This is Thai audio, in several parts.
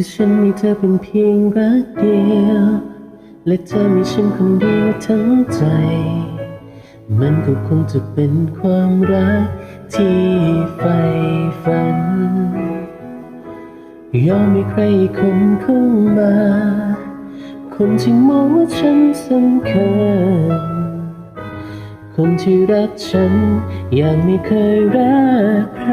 ที่ฉันมีเธอเป็นเพียงรักเดียว และเธอมีฉันคนเดียวทั้งใจ มันก็คงจะเป็นความรักที่ใฝ่ฝัน ยอมให้ใครอีกคนเข้ามา คนที่มองว่าฉันสำคัญ คนที่รักฉันอย่างไม่เคยรักใคร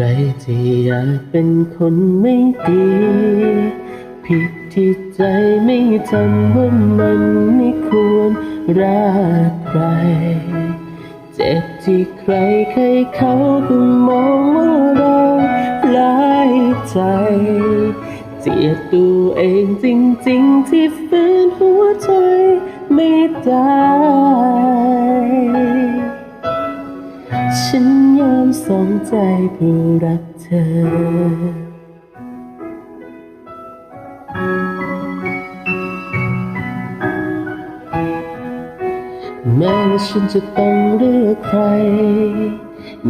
ใครที่อยากเป็นคนไม่ดี ผิดที่ใจไม่จำว่ามันไม่ควรรักใคร เจ็บที่ใครเคยเขาก็มองว่าเราหลายใจเจียดตัวเองจริงๆ ที่ฝืนหัวใจไม่ได้ฉัน สองใจเพื่อรักเธอแม้ว่าฉันจะต้องเลือกใคร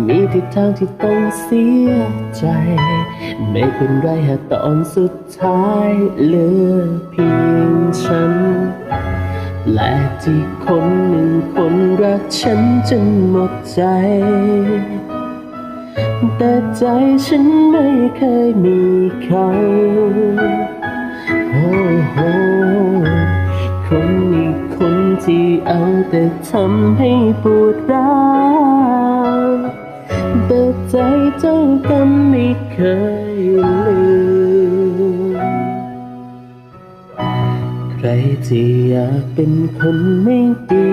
มีทิศทางที่ต้องเสียใจ ไม่เป็นไรหากตอนสุดท้ายเหลือเพียงฉัน แลกที่คนหนึ่งคนรักฉันจนหมดใจ แต่ใจฉันไม่เคยมีเขาโอ้โหคนอีกคนที่เอาแต่ทำให้ปวดร้าวแต่ใจเจ้าก็ไม่เคยลืมใครที่อยากเป็นคนไม่ดี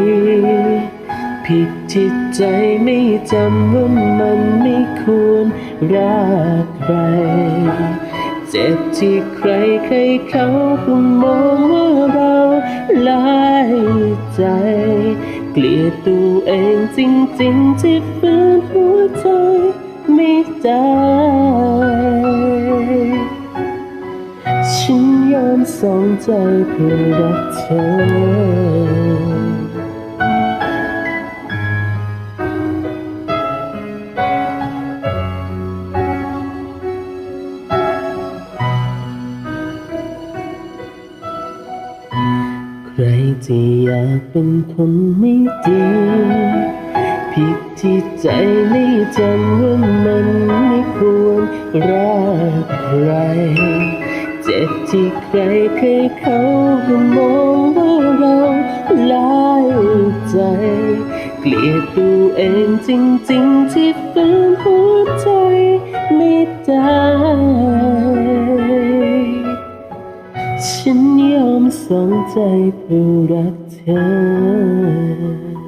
ผิดที่ใจไม่จำว่ามันไม่ควรรักใคร เจ็บที่ใครเคยเขาก็มองว่าเราลายใจ เกลียดตัวเองจริงๆที่ฝืนหัวใจไม่ได้ฉันยอมสองใจเพื่อรักเธอ ใครที่อยากเป็นคนไม่ดีผิดที่ใจไม่จำว่ามันไม่ควรรักใคร เจ็บที่ใครเคยเขาก็มองว่าเราลายใจ เกลียดตัวเองจริงๆที่ฝืนหั สนยอมสองใจเพื่อรักเธอ